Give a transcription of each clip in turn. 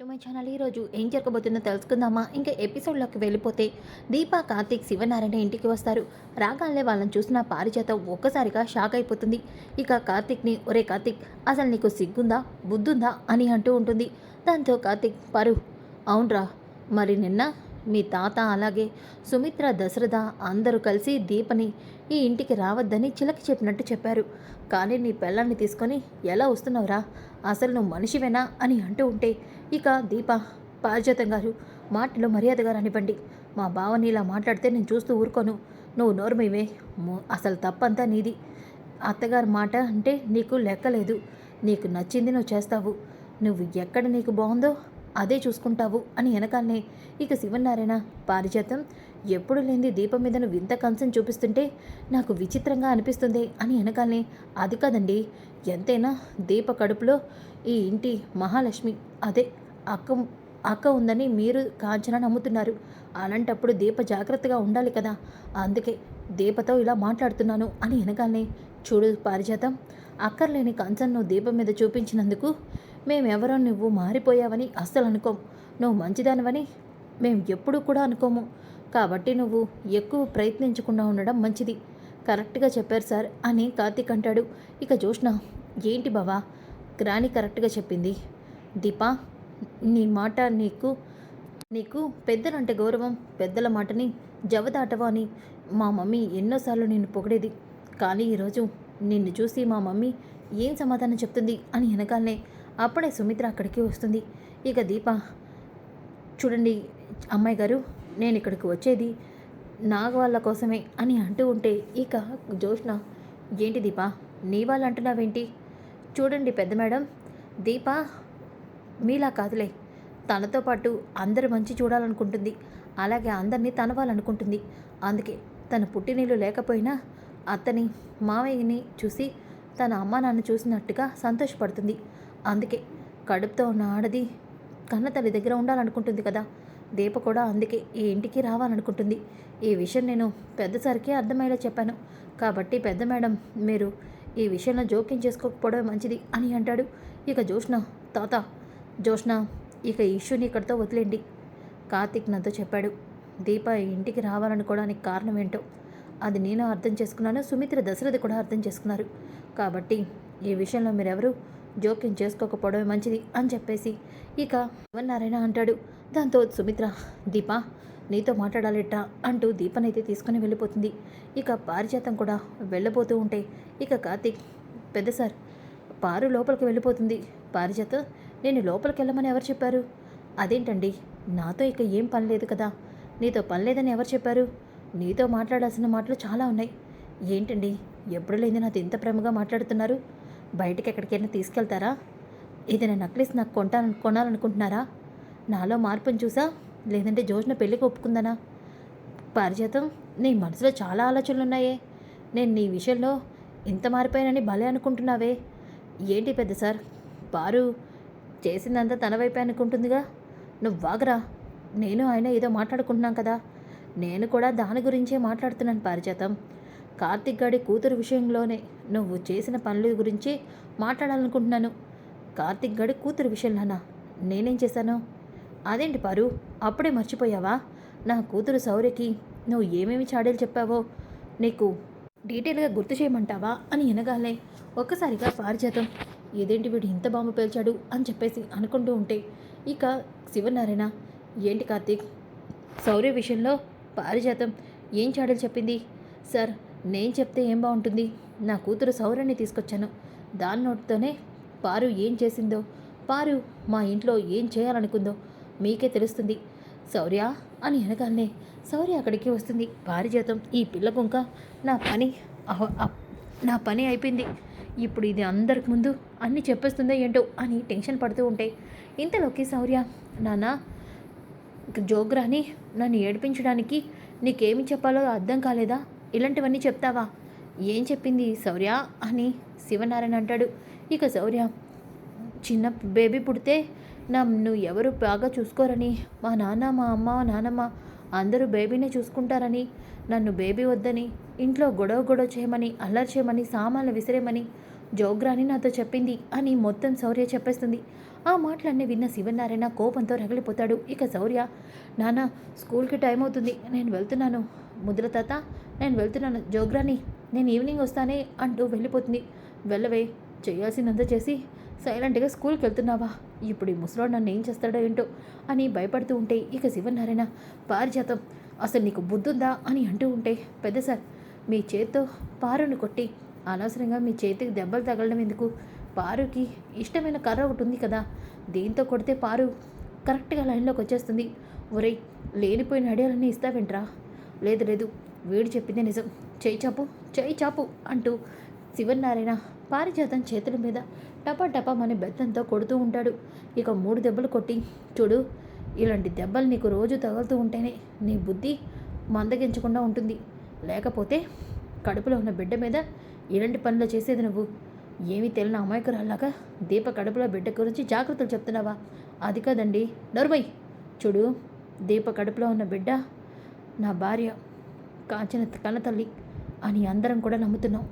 Back to my channel ఈరోజు ఏం జరగబోతుందో తెలుసుకుందామా? ఇంకా ఎపిసోడ్లోకి వెళ్ళిపోతే దీపా కార్తీక్ శివనారాయణ ఇంటికి వస్తారు. రాగానే వాళ్ళని చూసిన పారిజాతం ఒక్కసారిగా షాక్ అయిపోతుంది. ఇక కార్తీక్ని ఒరే కార్తీక్ అసలు నీకు సిగ్గుందా? బుద్ధుందా? అని అంటూ ఉంటుంది. దాంతో కార్తీక్ పరు అవునరా. మరి నిన్న మీ తాత అలాగే సుమిత్ర దశరథ అందరూ కలిసి దీపని ఈ ఇంటికి రావద్దని చిలక చెప్పినట్టు చెప్పారు. కానీ నీ పిల్లల్ని తీసుకొని ఎలా వస్తున్నావురా? అసలు నువ్వు మనిషివేనా? అని అంటూ ఉంటే ఇక దీప పారిజాతం గారు. మాటలో మర్యాదగా రానివ్వండి. మా బావని ఇలా మాట్లాడితే నేను చూస్తూ ఊరుకోను. నువ్వు నోరుమివే. అసలు తప్పంతా నీది. అత్తగారి మాట అంటే నీకు లెక్కలేదు. నీకు నచ్చింది నువ్వు చేస్తావు. నువ్వు ఎక్కడ నీకు బాగుందో అదే చూసుకుంటావు అని వెనకాలనే ఇక శివనారాయణ పారిజాతం ఎప్పుడు లేని దీపం మీద వింత కంచం చూపిస్తుంటే నాకు విచిత్రంగా అనిపిస్తుంది అని వెనకాలనే అది కాదండి. ఎంతైనా దీప కడుపులో ఈ ఇంటి మహాలక్ష్మి. అదే అక్క అక్క ఉందని మీరు కాంచన నమ్ముతున్నారు. అలాంటప్పుడు దీప జాగ్రత్తగా ఉండాలి కదా. అందుకే దీపతో ఇలా మాట్లాడుతున్నాను అని వెనకాలనే చూడు పారిజాతం అక్కర్లేని కన్సర్న్ దీపం మీద చూపించినందుకు మేమెవరో నువ్వు మారిపోయావని అస్సలు అనుకోం. నువ్వు మంచిదానివని మేము ఎప్పుడూ కూడా అనుకోము. కాబట్టి నువ్వు ఎక్కువ ప్రయత్నించకుండా ఉండడం మంచిది. కరెక్ట్గా చెప్పారు సార్ అని కార్తీక్ అంటాడు. ఇక జోష్ణ ఏంటి బావా? గ్రాని కరెక్ట్గా చెప్పింది. దీపా నీ మాట నీకు నీకు పెద్దలంటే గౌరవం పెద్దల మాటని జవదాటవా అని మా మమ్మీ ఎన్నోసార్లు నిన్ను పొగిడేది. కానీ ఈరోజు నిన్ను చూసి మా మమ్మీ ఏం సమాధానం చెప్తుంది అని వెనకాలనే అప్పుడే సుమిత్ర అక్కడికి వస్తుంది. ఇక దీప చూడండి అమ్మాయి గారు నేను ఇక్కడికి వచ్చేది నాగ వాళ్ళ కోసమే అని అంటూ ఉంటే ఇక జోష్ణ ఏంటి దీప నీ వాళ్ళు అంటున్నావేంటి చూడండి పెద్ద మేడం దీప మీలా కాదులే. తనతో పాటు అందరి మంచి చూడాలనుకుంటుంది. అలాగే అందరినీ తనవాలనుకుంటుంది అందుకే తన పుట్టినీళ్ళు లేకపోయినా అత్తని మావయ్యని చూసి తన అమ్మా నాన్న చూసినట్టుగా సంతోషపడుతుంది. అందుకే కడుపుతో ఉన్న ఆడది కన్న తల్లి దగ్గర ఉండాలనుకుంటుంది కదా. దీప కూడా అందుకే ఈ ఇంటికి రావాలనుకుంటుంది. ఈ విషయం నేను పెద్దసారికి అర్థమయ్యేలా చెప్పాను. కాబట్టి పెద్ద మేడం మీరు ఈ విషయంలో జోక్యం చేసుకోకపోవడమే మంచిది అని అంటాడు. ఇక జోష్ణ తాత జోష్ణ ఇక ఈ ఇష్యూని ఇక్కడితో వదిలేండి కార్తిక్ నాతో చెప్పాడు. దీప ఇంటికి రావాలనుకోవడానికి కారణం ఏంటో? అది నేను అర్థం చేసుకున్నాను సుమిత్ర దశరథి కూడా అర్థం చేసుకున్నారు. కాబట్టి ఈ విషయంలో మీరెవరు? జోక్యం చేసుకోకపోవడమే మంచిది అని చెప్పేసి ఇక నారాయణ అంటాడు. దాంతో సుమిత్ర దీప నీతో మాట్లాడాలిట అంటూ దీపనైతే తీసుకుని వెళ్ళిపోతుంది. ఇక పారిజాతం కూడా వెళ్ళబోతూ ఉంటే ఇక కార్తీక్ పెద్ద సార్ పారు లోపలికి వెళ్ళిపోతుంది. పారిజాతం నేను లోపలికి వెళ్ళమని ఎవరు చెప్పారు? అదేంటండి? నాతో ఇక ఏం పని లేదు కదా. నీతో పని లేదని ఎవరు చెప్పారు? నీతో మాట్లాడాల్సిన మాటలు చాలా ఉన్నాయి. ఏంటండి? ఎప్పుడు లేని నాతో ఇంత ప్రేమగా మాట్లాడుతున్నారు? బయటికి ఎక్కడికైనా తీసుకెళ్తారా? ఏదైనా నక్లెస్ నాకు కొంటాను కొనాలనుకుంటున్నారా? నాలో మార్పును చూసా? లేదంటే జోష్న పెళ్ళికి ఒప్పుకుందనా? పారిజాతం నీ మనసులో చాలా ఆలోచనలు ఉన్నాయే నేను నీ విషయంలో ఇంత మారిపోయానని భలే అనుకుంటున్నావే. ఏంటి పెద్ద సార్? పారు చేసిందంతా తన వైపే అనుకుంటుందిగా. నువ్వు వాగరా? నేను ఆయన ఏదో మాట్లాడుకుంటున్నాం కదా. నేను కూడా దాని గురించే మాట్లాడుతున్నాను పారిజాతం. కార్తిక్ గాడి కూతురు విషయంలోనే నువ్వు చేసిన పనుల గురించి మాట్లాడాలనుకుంటున్నాను. కార్తిక్ గడి కూతురు విషయంలోనా నేనేం చేశాను? అదేంటి పారు? అప్పుడే మర్చిపోయావా? నా కూతురు సౌర్యకి నువ్వు ఏమేమి చాడీలు చెప్పావో నీకు డీటెయిల్గా గుర్తు చేయమంటావా అని వినగాలే ఒక్కసారిగా పారిజాతం. ఏదేంటి వీడు ఇంత బాంబు పేల్చాడు అని చెప్పేసి అనుకుంటూ ఉంటే ఇక శివనారాయణ ఏంటి కార్తీక్? శౌర్య విషయంలో పారిజాతం ఏం చాడలు చెప్పింది? సార్ నేను చెప్తే ఏం బాగుంటుంది? నా కూతురు సౌర్యని తీసుకొచ్చాను. దాని నోటితోనే పారు ఏం చేసిందో పారు మా ఇంట్లో ఏం చేయాలనుకుందో మీకే తెలుస్తుంది. శౌర్య అని వెనకాలనే శౌర్య అక్కడికి వస్తుంది. పారిజాతం ఈ పిల్ల కుంక నా పని అహ- నా పని అయిపోయింది. ఇప్పుడు ఇది అందరికి ముందు అన్నీ చెప్పేస్తుందో ఏంటో అని టెన్షన్ పడుతూ ఉంటే ఇంతలోకి శౌర్య నాన్న జోగ్రాని నన్ను ఏడిపించడానికి నీకేమి చెప్పాలో అర్థం కాలేదా? ఇలాంటివన్నీ చెప్తావా? ఏం చెప్పింది శౌర్య అని శివనారాయణ అంటాడు. ఇక శౌర్య చిన్న బేబీ పుడితే నన్ను ఎవరు బాగా చూసుకోరని? మా నాన్న మా అమ్మ నాన్నమ్మ అందరూ బేబీనే చూసుకుంటారని నన్ను బేబీ వద్దని ఇంట్లో గొడవ గొడవ చేయమని అల్లరి చేయమని సామాన్లు విసిరేమని జోగ్రాని నాతో చెప్పింది అని మొత్తం శౌర్య చెప్పేస్తుంది. ఆ మాటలన్నీ విన్న శివనారాయణ కోపంతో రగిలిపోతాడు. ఇక శౌర్య నాన్న స్కూల్కి టైం అవుతుంది. నేను వెళ్తున్నాను. ముద్ర తాత నేను వెళ్తున్నాను. జోగ్రాని నేను ఈవినింగ్ వస్తానే అంటూ వెళ్ళిపోతుంది. వెళ్ళవే చేయాల్సినంత చేసి సైలెంట్గా స్కూల్కి వెళ్తున్నావా? ఇప్పుడు ఈ ముసలోడు నన్ను ఏం చేస్తాడో ఏంటో అని భయపడుతూ ఉంటే ఇక శివనారాయణ పారిజాతం. అసలు నీకు బుద్ధుందా అని అంటూ ఉంటే పెద్ద సార్ మీ చేత్తో పారుని కొట్టి అనవసరంగా మీ చేతికి దెబ్బలు తగలడం ఎందుకు? పారుకి ఇష్టమైన కర్ర ఒకటి ఉంది కదా దీంతో కొడితే పారు కరెక్ట్గా లైన్లోకి వచ్చేస్తుంది. ఒరేయ్ లేనిపోయిన అడియాలన్నీ ఇస్తావేంట్రా? లేదు లేదు వీడు చెప్పిందే నిజం. చేయి చాపు చేయి చాపు అంటూ శివనారాయణ పారిజాతం చేతుల మీద టపా టపా మన బెత్తంతో కొడుతూ ఉంటాడు. ఇక మూడు దెబ్బలు కొట్టి చూడు ఇలాంటి దెబ్బలు నీకు రోజు తగులుతూ ఉంటేనే నీ బుద్ధి మందగించకుండా ఉంటుంది. లేకపోతే కడుపులో ఉన్న బిడ్డ మీద ఇలాంటి పనులు చేసేది నువ్వు. ఏమీ తెలియని అమాయకురాల్లాగా దీప కడుపులో బిడ్డ గురించి జాగ్రత్తలు చెప్తున్నావా? అది కాదండి. నరుమై చూడు దీప కడుపులో ఉన్న బిడ్డ నా భార్య కాంచిన కన్నతల్లి అని అందరం కూడా నమ్ముతున్నాం.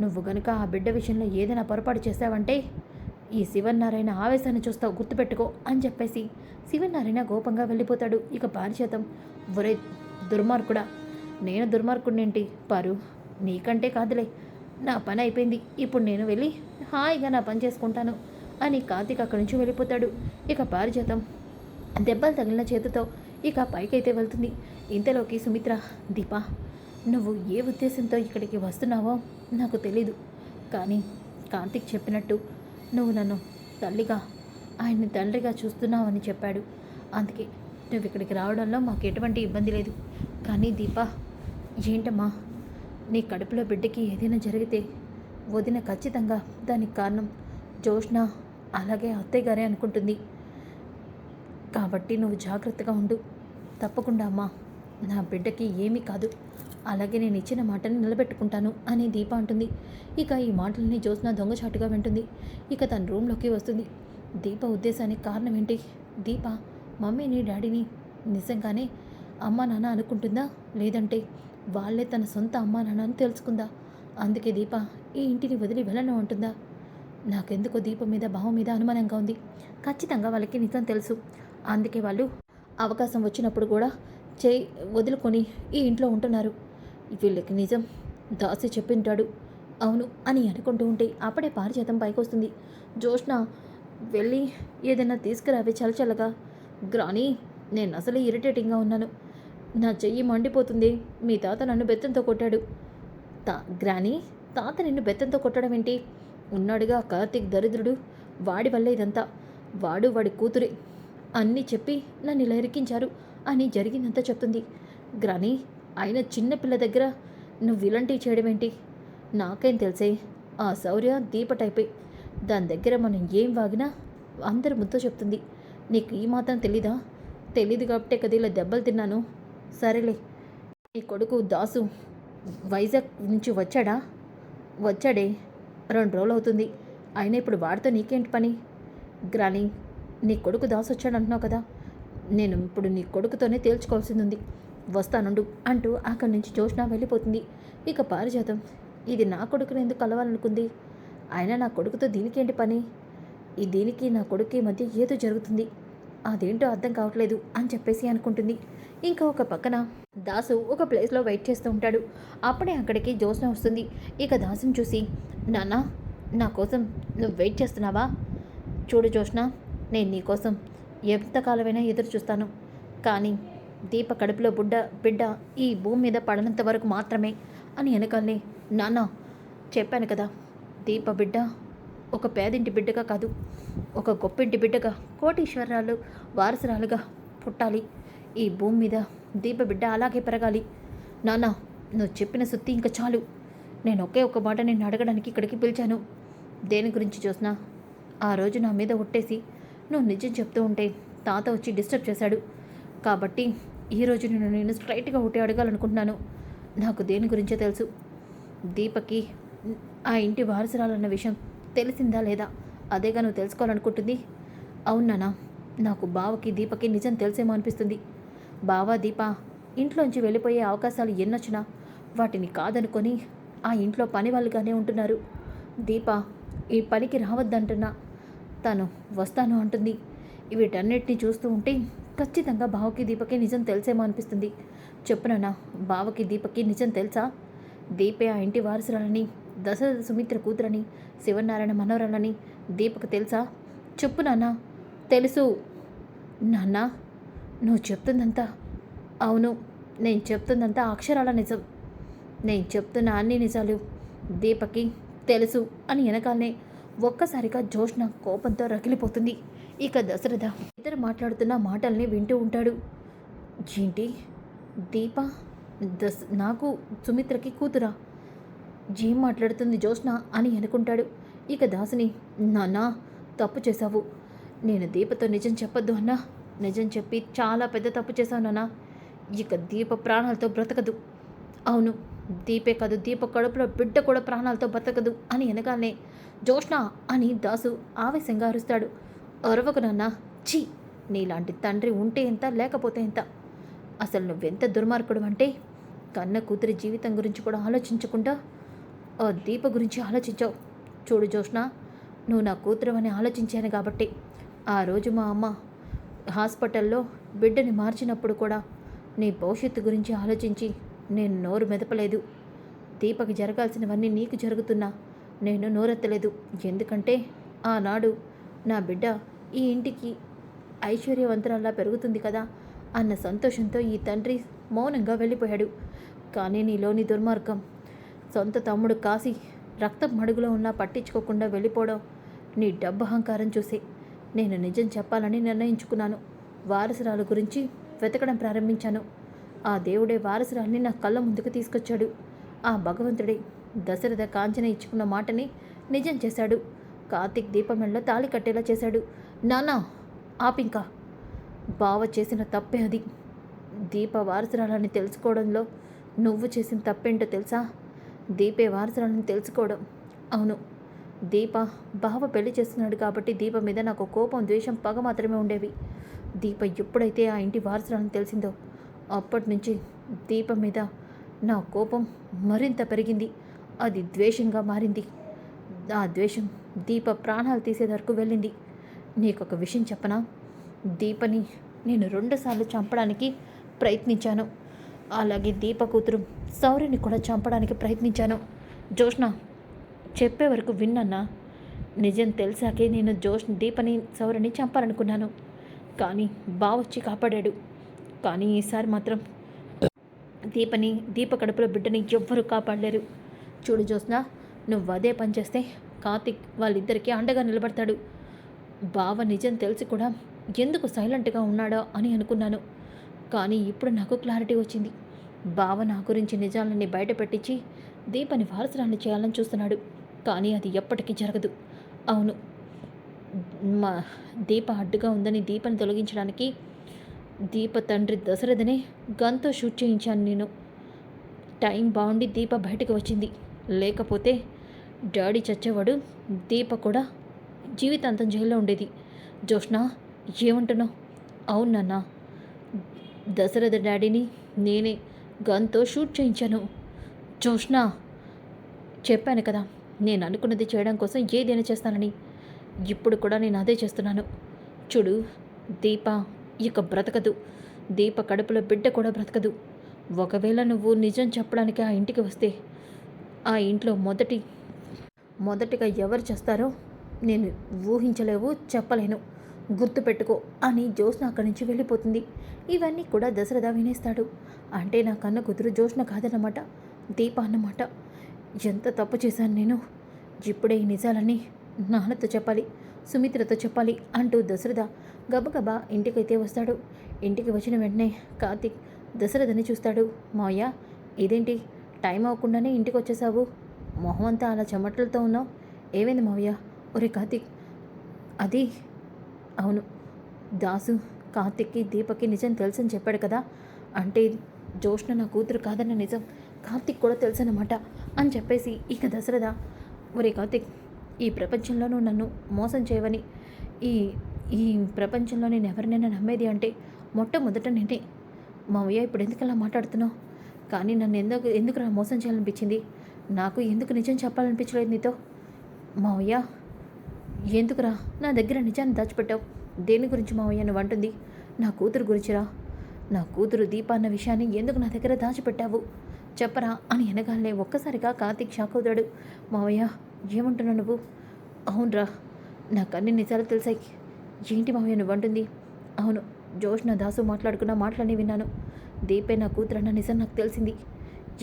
నువ్వు గనుక ఆ బిడ్డ విషయంలో ఏదైనా పొరపాటు చేశావంటే ఈ శివనారాయణ ఆవేశాన్ని చూస్తావు గుర్తుపెట్టుకో అని చెప్పేసి శివనారాయణ కోపంగా వెళ్ళిపోతాడు. ఇక పారిచేతం ఒరే దుర్మార్గుడా నేను దుర్మార్గుడినేంటి పారు నీకంటే కాదులే నా పని అయిపోయింది. ఇప్పుడు నేను వెళ్ళి హాయిగా నా పని చేసుకుంటాను అని కార్తీక్ అక్కడి నుంచి వెళ్ళిపోతాడు. ఇక పారిజాతం దెబ్బలు తగిలిన చేతితో ఇక పైకైతే వెళ్తుంది. ఇంతలోకి సుమిత్ర దీప నువ్వు ఏ ఉద్దేశంతో ఇక్కడికి వస్తున్నావో నాకు తెలీదు. కానీ కార్తీక్ చెప్పినట్టు నువ్వు నన్ను తల్లిగా ఆయన్ని తండ్రిగా చూస్తున్నావని చెప్పాడు. అందుకే నువ్వు ఇక్కడికి రావడంలో మాకు ఎటువంటి ఇబ్బంది లేదు. కానీ దీపా ఏంటమ్మా? నీ కడుపులో బిడ్డకి ఏదైనా జరిగితే వదిన ఖచ్చితంగా దానికి కారణం జోష్ణ అలాగే అత్తయ్య గారే అనుకుంటుంది. కాబట్టి నువ్వు జాగ్రత్తగా ఉండు. తప్పకుండా అమ్మా నా బిడ్డకి ఏమీ కాదు. అలాగే నేను ఇచ్చిన మాటని నిలబెట్టుకుంటాను అని దీప అంటుంది. ఇక ఈ మాటలని జ్యోత్స్న దొంగచాటుగా వింటుంది. ఇక తన రూమ్లోకి వస్తుంది. దీప ఉద్దేశానికి కారణం ఏంటి? దీప మమ్మీని డాడీని నిజంగానే అమ్మా నాన్న అనుకుంటుందా? లేదంటే వాళ్ళే తన సొంత అమ్మా నాన్న అని తెలుసుకుందా? అందుకే దీప ఈ ఇంటిని వదిలి వెళ్ళను అంటుందా? నాకెందుకో దీపం మీద భావం మీద అనుమానంగా ఉంది. ఖచ్చితంగా వాళ్ళకి నిజం తెలుసు. అందుకే వాళ్ళు అవకాశం వచ్చినప్పుడు కూడా చేయి వదులుకొని ఈ ఇంట్లో ఉంటున్నారు. వీళ్ళకి నిజం. దాసి చెప్పింటాడు. అవును అని అనుకుంటూ ఉంటే అప్పుడే పారిజాతం పైకొస్తుంది. జోష్ణ జోష్న వెళ్ళి ఏదైనా తీసుకురావే చలచలగా గ్రాని నేను అసలు ఇరిటేటింగ్గా ఉన్నాను. నా చెయ్యి మండిపోతుంది. మీ తాత నన్ను బెత్తంతో కొట్టాడు. తా గ్రాని తాత నిన్ను బెత్తంతో కొట్టడం ఏంటి? ఉన్నాడుగా కార్తీక్ దరిద్రుడు. వాడి వల్ల ఇదంతా. వాడు వాడి కూతురే. అన్నీ చెప్పి నన్ను ఇలా ఇరికించారు అని జరిగిందంతా చెప్తుంది. గ్రాని ఆయన చిన్నపిల్ల దగ్గర నువ్వు ఇలాంటివి చేయడం ఏంటి నాకేం తెలిసే. ఆ శౌర్య దీప టైపే దాని దగ్గర మనం ఏం వాగినా అందరి ముద్దో చెప్తుంది. నీకు ఈ మాత్రం తెలీదా? తెలీదు కాబట్టే కదా ఇలా దెబ్బలు తిన్నాను. సరేలే. నీ కొడుకు దాసు వైజాగ్ నుంచి వచ్చాడా? వచ్చాడే. రెండు రోజులు అవుతుంది అయినా ఇప్పుడు వాడితో నీకేంటి పని? గ్రాని నీ కొడుకు దాసు వచ్చాడు అంటున్నావు కదా. నేను ఇప్పుడు నీ కొడుకుతోనే తేల్చుకోవాల్సింది ఉంది వస్తానుండు అంటూ అక్కడి నుంచి జోష్న వెళ్ళిపోతుంది. ఇక పారిజాతం ఇది నా కొడుకుని ఎందుకు కలవాలనుకుంది? అయినా నా కొడుకుతో దీనికేంటి పని? ఈ దీనికి నా కొడుకు మధ్య ఏదో జరుగుతుంది. అదేంటో అర్థం కావట్లేదు అని చెప్పేసి అనుకుంటుంది. ఇంకా ఒక పక్కన దాసు ఒక ప్లేస్లో వెయిట్ చేస్తూ ఉంటాడు. అప్పుడే అక్కడికి జ్యోత్స్న వస్తుంది. ఇక దాసుని చూసి నాన్న నా కోసం నువ్వు వెయిట్ చేస్తున్నావా? చూడు జోష్న నేను నీకోసం ఎంతకాలమైనా ఎదురు చూస్తాను. కానీ దీప కడుపులో బుడ్డ బిడ్డ ఈ భూమి మీద పడనంత వరకు మాత్రమే అని వెనకాలే నాన్న చెప్పాను కదా దీప బిడ్డ ఒక పేదింటి బిడ్డగా కాదు ఒక గొప్పింటి బిడ్డగా కోటీశ్వరాలు వారసురాలుగా పుట్టాలి. ఈ భూమి మీద దీప బిడ్డ అలాగే పెరగాలి. నాన్న నువ్వు చెప్పిన సుత్తి ఇంకా చాలు. నేను ఒకే ఒక మాట నిన్ను అడగడానికి ఇక్కడికి పిలిచాను. దేని గురించి చూసినా ఆ రోజు నా మీద ఒట్టేసి నువ్వు నిజం చెప్తూ ఉంటే తాత వచ్చి డిస్టర్బ్ చేశాడు. కాబట్టి ఈరోజు నేను నేను స్ట్రైట్గా ఒకటి అడగాలనుకుంటున్నాను. నాకు దేని గురించో తెలుసు. దీపకి ఆ ఇంటి వారసురాలన్న విషయం తెలిసిందా లేదా? అదేగా నువ్వు తెలుసుకోవాలనుకుంటుంది. అవునానా నాకు బావకి దీపకి నిజం తెలిసేమో అనిపిస్తుంది. బావ దీప ఇంట్లోంచి వెళ్ళిపోయే అవకాశాలు ఎన్నొచ్చినా వాటిని కాదనుకొని ఆ ఇంట్లో పని వాళ్ళుగానే ఉంటున్నారు. దీప ఈ పనికి రావద్దంటున్నా. తను వస్తాను అంటుంది. వీటన్నిటిని చూస్తూ ఉంటే ఖచ్చితంగా బావకి దీపకి నిజం తెలిసేమో అనిపిస్తుంది. చెప్పునన్నా బావకి దీపకి నిజం తెలుసా? దీపే ఆ ఇంటి వారసురాలని దశరథ సుమిత్ర కూతురని శివనారాయణ మనవరాలని దీపకు తెలుసా? చెప్పు నాన్న తెలుసు. నాన్న నువ్వు చెప్తుందంతా అవును. నేను చెప్తుందంతా అక్షరాల నిజం. నేను చెప్తున్న అన్ని నిజాలు దీపకి తెలుసు అని వెనకాలనే ఒక్కసారిగా జోష్న కోపంతో రగిలిపోతుంది. ఇక దశరథ ఇద్దరు మాట్లాడుతున్న మాటల్ని వింటూ ఉంటాడు. ఏంటి దీప దస్ నాకు సుమిత్రకి కూతురా. ఏం మాట్లాడుతుంది జోష్న అని అనుకుంటాడు. ఇక దాసుని నానా తప్పు చేశావు. నేను దీపతో నిజం చెప్పొద్దు అన్నా. నిజం చెప్పి చాలా పెద్ద తప్పు చేశావు నాన్నా. ఇక దీప ప్రాణాలతో బ్రతకదు. అవును దీపే కాదు దీప కడుపులో బిడ్డ కూడా ప్రాణాలతో బ్రతకదు అని ఎనగానే జోష్ణ అని దాసు ఆవేశంగా అరుస్తాడు. అరవకు నాన్న ఛీ నీలాంటి తండ్రి ఉంటే ఎంత లేకపోతే ఎంత? అసలు నువ్వెంత దుర్మార్గుడు అంటే? కన్న కూతురి జీవితం గురించి కూడా ఆలోచించకుండా ఆ దీప గురించి ఆలోచించావు. చూడు జోష్ణ నువ్వు నా కూతురు అని ఆలోచించాను కాబట్టి. ఆ రోజు మా అమ్మ హాస్పిటల్లో బిడ్డని మార్చినప్పుడు కూడా నీ భవిష్యత్తు గురించి ఆలోచించి నేను నోరు మెదపలేదు. దీపకి జరగాల్సినవన్నీ నీకు జరుగుతున్నా. నేను నోరెత్తలేదు. ఎందుకంటే ఆనాడు నా బిడ్డ ఈ ఇంటికి ఐశ్వర్యవంతురాల్లా పెరుగుతుంది కదా అన్న సంతోషంతో ఈ తండ్రి మౌనంగా వెళ్ళిపోయాడు. కానీ నీలోని దుర్మార్గం సొంత తమ్ముడు కాసి రక్తం మడుగులో ఉన్నా పట్టించుకోకుండా వెళ్ళిపోవడం నీ డబ్బు అహంకారం చూసి. నేను నిజం చెప్పాలని నిర్ణయించుకున్నాను. వారసురాలు గురించి వెతకడం ప్రారంభించాను. ఆ దేవుడే వారసురాల్ని నా కళ్ళ ముందుకు తీసుకొచ్చాడు. ఆ భగవంతుడే దశరథ కాంచన ఇచ్చుకున్న మాటని నిజం చేశాడు. కార్తీక్ దీపమెళ్ళ తాళి కట్టేలా చేశాడు. నానా ఆపింకా. బావ చేసిన తప్పే అది. దీప వారసురాలని తెలుసుకోవడంలో నువ్వు చేసిన తప్పేంటో తెలుసా? దీపే వారసురాలని తెలుసుకోవడం. అవును. దీప బావ పెళ్ళి చేస్తున్నాడు కాబట్టి దీప మీద నాకు కోపం ద్వేషం పగ మాత్రమే ఉండేవి. దీప ఎప్పుడైతే ఆ ఇంటి వారసురాలని తెలిసిందో అప్పటి నుంచి దీపం మీద నా కోపం మరింత పెరిగింది. అది ద్వేషంగా మారింది. ఆ ద్వేషం దీప ప్రాణాలు తీసే వరకు వెళ్ళింది. నీకు ఒక విషయం చెప్పనా? దీపని నేను రెండుసార్లు చంపడానికి ప్రయత్నించాను. అలాగే దీప కూతురు సౌర్యని కూడా చంపడానికి ప్రయత్నించాను. జోష్ణ చెప్పే వరకు విన్నన్నా. నిజం తెలిసాకే నేను జోష్ దీపని సౌరని చంపాలనుకున్నాను. కానీ బావొచ్చి కాపాడాడు. కానీ ఈసారి మాత్రం దీపని దీప కడుపులో బిడ్డని ఎవ్వరూ కాపాడలేరు. చూడు జోస్న నువ్వు అదే పని చేస్తే కార్తిక్ వాళ్ళిద్దరికీ అండగా నిలబడతాడు. బావ నిజం తెలిసి కూడా ఎందుకు సైలెంట్గా ఉన్నాడో అని అనుకున్నాను. కానీ ఇప్పుడు నాకు క్లారిటీ వచ్చింది. బావ నా గురించి నిజాలని బయటపెట్టించి దీపని వారసురాన్ని చేయాలని చూస్తున్నాడు. కానీ అది ఎప్పటికీ జరగదు. అవును. మా దీప అడ్డుగా ఉందని దీపని తొలగించడానికి దీప తండ్రి దశరథనే గన్తో షూట్ చేయించాను నేను. టైం బాగుండి దీప బయటకు వచ్చింది. లేకపోతే డాడీ చచ్చేవాడు దీప కూడా జీవితాంతం జైల్లో ఉండేది. జోష్ణ ఏమంటున్నావు? అవును నాన్న. దశరథ డాడీని నేనే గన్తో షూట్ చేయించాను. జోష్ణ చెప్పాను కదా నేను అనుకున్నది చేయడం కోసం ఏదైనా చేస్తానని. ఇప్పుడు కూడా నేను అదే చేస్తున్నాను. చూడు దీప ఇక బ్రతకదు. దీప కడుపులో బిడ్డ కూడా బ్రతకదు. ఒకవేళ నువ్వు నిజం చెప్పడానికి ఆ ఇంటికి వస్తే ఆ ఇంట్లో మొదటి మొదటిగా ఎవరు చేస్తారో నేను ఊహించలేవు చెప్పలేను. గుర్తుపెట్టుకో అని జ్యోత్స్న అక్కడి నుంచి వెళ్ళిపోతుంది. ఇవన్నీ కూడా దశరథ వినేస్తాడు. అంటే నా కన్న కూతురు జ్యోత్స్న కాదన్నమాట దీప అన్నమాట. ఎంత తప్పు చేశాను నేను? ఇప్పుడే ఈ నిజాలని నాన్నతో చెప్పాలి సుమిత్రతో చెప్పాలి అంటూ దశరథ గబగబా ఇంటికైతే వస్తాడు. ఇంటికి వచ్చిన వెంటనే కార్తిక్ దశరథని చూస్తాడు. మావయ్య ఇదేంటి? టైం అవ్వకుండానే ఇంటికి వచ్చేసావు మొహం అంతా అలా చెమటలతో ఉన్నావు. ఏమైంది మావయ్య? ఒరే కార్తిక్ అది అవును. దాసు కార్తిక్కి దీపక్కి నిజం తెలుసని చెప్పాడు కదా? అంటే జోష్ణ నా కూతురు కాదన్న నిజం కార్తిక్ కూడా తెలుసన్నమాట అని చెప్పేసి ఇక దశరథ ఒరే కార్తిక్ ఈ ప్రపంచంలోనూ నన్ను మోసం చేయవని ఈ ఈ ప్రపంచంలో నేను ఎవరినైనా నమ్మేది అంటే మొట్టమొదట నేనే. మావయ్య ఇప్పుడు ఎందుకు అలా మాట్లాడుతున్నావు? కానీ నన్ను ఎందుకు ఎందుకు నా మోసం చేయాలనిపించింది? నాకు ఎందుకు నిజం చెప్పాలనిపించలేదు నీతో? మావయ్య ఎందుకురా నా దగ్గర నిజాన్ని దాచిపెట్టావు. దేని గురించి మావయ్య నువ్వు అంటుంది? నా కూతురు గురించిరా నా కూతురు దీప అన్న విషయాన్ని ఎందుకు నా దగ్గర దాచిపెట్టావు? చెప్పరా అని వెనగాలనే ఒక్కసారిగా కార్తీక్ షాక్ అవుతాడు. మావయ్య ఏమంటున్నావు నువ్వు? అవునరా. నాకు అన్ని నిజాలు తెలిసాయి. ఏంటి మామయ్య నువ్వంటుంది అవును జోష్న దాసు మాట్లాడుకున్న మాటలని విన్నాను. దీపే నా కూతురు అన్న నిజం నాకు తెలిసింది.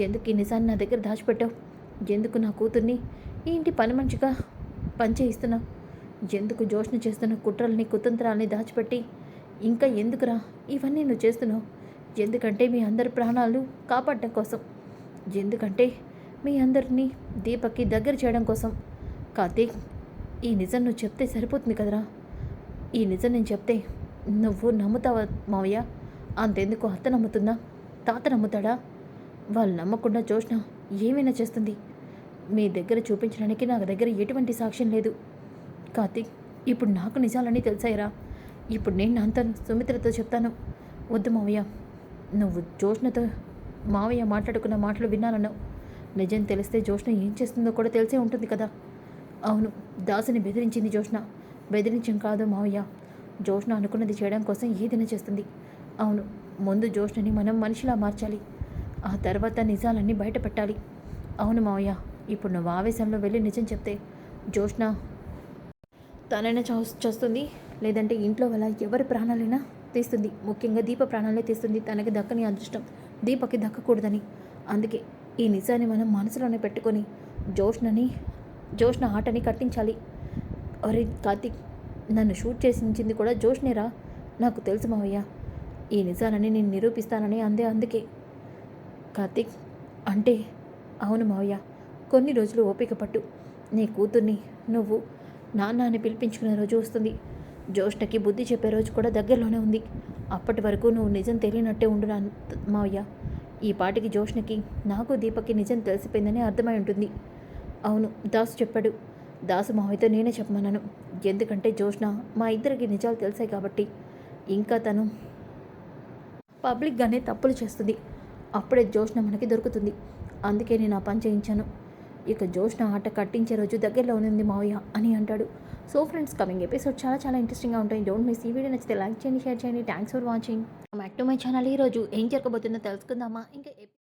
ఎందుకు ఈ నిజాన్ని నా దగ్గర దాచిపెట్టావు? ఎందుకు నా కూతుర్ని? ఏంటి ఇంటి పని మంచిగా పనిచేయిస్తున్నావు ఎందుకు జోష్ను చేస్తున్న కుట్రల్ని కుతంత్రాలని దాచిపెట్టి? ఇంకా ఎందుకురా ఇవన్నీ నువ్వు చేస్తున్నావు? ఎందుకంటే మీ అందరి ప్రాణాలు కాపాడటం కోసం. ఎందుకంటే మీ అందరినీ దీపక్కి దగ్గర చేయడం కోసం. కార్తీక్ ఈ నిజం నువ్వు చెప్తే సరిపోతుంది కదరా? ఈ నిజం నేను చెప్తే నువ్వు నమ్ముతావా మావయ్య? అంతెందుకు అత్త నమ్ముతుందా? తాత నమ్ముతాడా? వాళ్ళు నమ్మకుండా జోష్న ఏమైనా చేస్తుంది? మీ దగ్గర చూపించడానికి నా దగ్గర ఎటువంటి సాక్ష్యం లేదు. కార్తీక్ ఇప్పుడు నాకు నిజాలన్నీ తెలిసాయిరా. ఇప్పుడు నేను అంత సుమిత్రతో చెప్తాను. వద్దు మావయ్య. నువ్వు జోష్నతో మావయ్య మాట్లాడుకున్న మాటలు విన్నానన్నావు. నిజం తెలిస్తే జోష్న ఏం చేస్తుందో కూడా తెలిసే ఉంటుంది కదా. అవును దాసుని బెదిరించింది జోష్న. బెదిరించం కాదు మావయ్య. జోష్ణ అనుకున్నది చేయడం కోసం ఏదైనా చేస్తుంది. అవును ముందు జోష్ణని మనం మనిషిలా మార్చాలి. ఆ తర్వాత నిజాలన్నీ బయట పెట్టాలి అవును మావయ్య ఇప్పుడు నువ్వు ఆవేశంలో వెళ్ళి నిజం చెప్తే జోష్ణ తనైనా చేస్తుంది. లేదంటే ఇంట్లో వల్ల ఎవరి ప్రాణాలైనా తీస్తుంది. ముఖ్యంగా దీప ప్రాణాలే తీస్తుంది. తనకి దక్కని అదృష్టం. దీపకి దక్కకూడదని. అందుకే ఈ నిజాన్ని మనం మనసులోనే పెట్టుకొని జోష్ణని జోష్ణ ఆటని కట్టించాలి. అరే కార్తిక్ నన్ను షూట్ చేసించింది కూడా జోష్నేరా? నాకు తెలుసు మావయ్య. ఈ నిజాలని నేను నిరూపిస్తానని అందే అందుకే. కార్తిక్ అంటే అవును మావయ్య. కొన్ని రోజులు ఓపిక పట్టు. నీ కూతుర్ని నువ్వు నాన్న అని పిలిపించుకునే రోజు వస్తుంది. జ్యోష్ణకి బుద్ధి చెప్పే రోజు కూడా దగ్గరలోనే ఉంది. అప్పటి వరకు నువ్వు నిజం తెలియనట్టే ఉండు నా మావయ్య. ఈ పాటికి జోష్ణకి నాకు దీపక్కి నిజం తెలిసిపోయిందని అర్థమై ఉంటుంది. అవును దాసు చెప్పాడు. దాసు మావయ్యతో నేనే చెప్పమన్నాను. ఎందుకంటే జోష్ణ మా ఇద్దరికి నిజాలు తెలిసాయి కాబట్టి ఇంకా తను పబ్లిక్గానే తప్పులు చేస్తుంది. అప్పుడే జోష్న మనకి దొరుకుతుంది. అందుకే నేను ఆ పని చేయించాను. ఇక జోష్న ఆట కట్టించే రోజు దగ్గరలో ఉంది మావయ్య అని అంటాడు. సో ఫ్రెండ్స్ కమింగ్ ఎపిసోడ్ చాలా చాలా ఇంట్రెస్టింగ్గా ఉంటాయి. డోంట్ మిస్ ఈ వీడియో నచ్చితే లైక్ చేయండి షేర్ చేయండి. Thanks for watching back to my channel ఈరోజు ఏం జరగబోతుందో తెలుసుకుందామా? ఇంకా